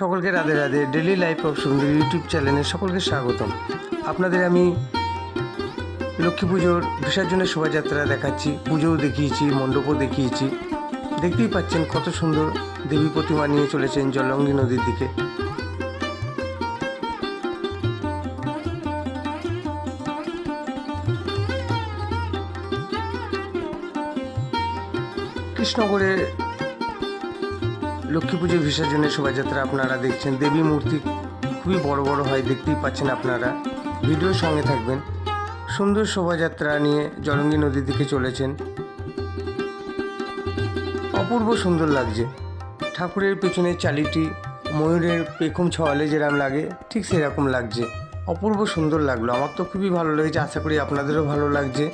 সকলকে Radhe Radhe. Daily life of সুন্দর YouTube চ্যানেলে সকলকে স্বাগতম। আপনাদের আমি লক্ষ্মী পুজোর বিসর্জনের শোভাযাত্রা দেখাচ্ছি, পুজোও দেখিয়েছি, মণ্ডপও দেখিয়েছি। দেখতেই পাচ্ছেন কত সুন্দর দেবী প্রতিমা নিয়ে চলেছেন জলঙ্গি নদীর দিকে। কৃষ্ণগড়ের লক্ষ্মী পুজো বিসর্জনের শোভাযাত্রা আপনারা দেখছেন। দেবী মূর্তি খুবই বড় বড় হয়, দেখতেই পাচ্ছেন আপনারা। ভিডিওর সঙ্গে থাকবেন। সুন্দর শোভাযাত্রা নিয়ে জলঙ্গি নদীর দিকে চলেছেন। অপূর্ব সুন্দর লাগছে। ঠাকুরের পেছনের চালিটি, ময়ূরের পেখম ছওয়ালে যেরকম লাগে, ঠিক সেরকম লাগছে। অপূর্ব সুন্দর লাগল। আমার তো খুবই ভালো লেগেছে, আশা করি আপনাদেরও ভালো লাগছে।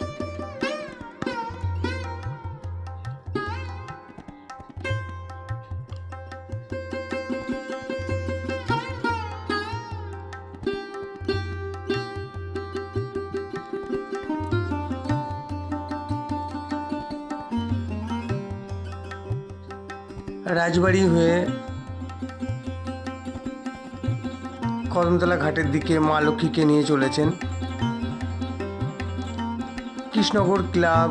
রাজবাড়ি হয়ে কদমতলা ঘাটের দিকে মা লক্ষ্মীকে নিয়ে চলেছেন। কৃষ্ণগড় ক্লাব,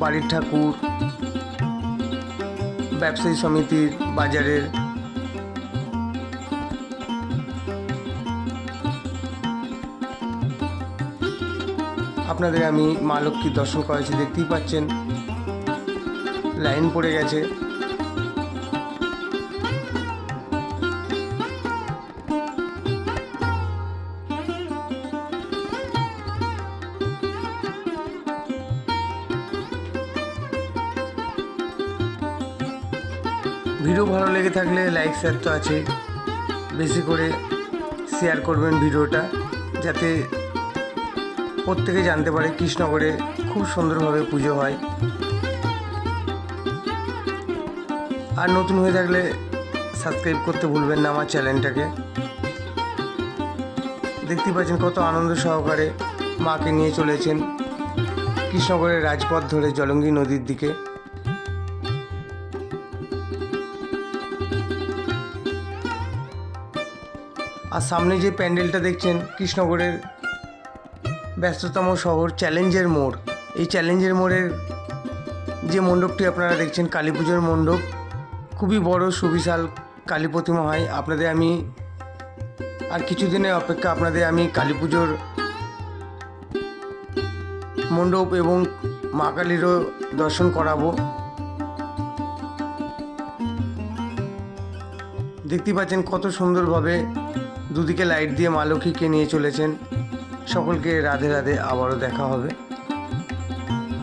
বাড়ির ঠাকুর, ব্যবসায়ী সমিতির বাজারের আপনাদের আমি মা লক্ষ্মীর দর্শন করেছি দেখতেই পাচ্ছেন। লাইন পড়ে গেছে। ভিডিও ভালো লেগে থাকলে লাইক শেয়ার তো আছে বেশি করে শেয়ার করবেন ভিডিওটা, যাতে প্রত্যেকে জানতে পারে কৃষ্ণগড়ে খুব সুন্দরভাবে পুজো হয়। আর নতুন হয়ে থাকলে সাবস্ক্রাইব করতে ভুলবেন না আমার চ্যানেলটাকে দেখতে পাচ্ছেন কত আনন্দ সহকারে মাকে নিয়ে চলেছেন কৃষ্ণগড়ের রাজপথ ধরে জলঙ্গি নদীর দিকে। আর সামনে যে প্যান্ডেলটা দেখছেন, কৃষ্ণগড়ের ব্যস্ততম শহর চ্যালেঞ্জের মোড়। এই চ্যালেঞ্জের মোড়ের যে মণ্ডপটি আপনারা দেখছেন, কালী পুজোর মণ্ডপ, খুবই বড়, সুবিশাল কালী প্রতিমা হয়। আপনাদের আমি আর কিছুদিনের অপেক্ষা আপনাদের আমি কালী পুজোর মণ্ডপ এবং মা কালীরও দর্শন করাবো। দেখতেই পাচ্ছেন কত সুন্দরভাবে দুদিকে লাইট দিয়ে মা লক্ষ্মীকে নিয়ে চলেছেন। সকলকে রাধে রাধে আবারও দেখা হবে।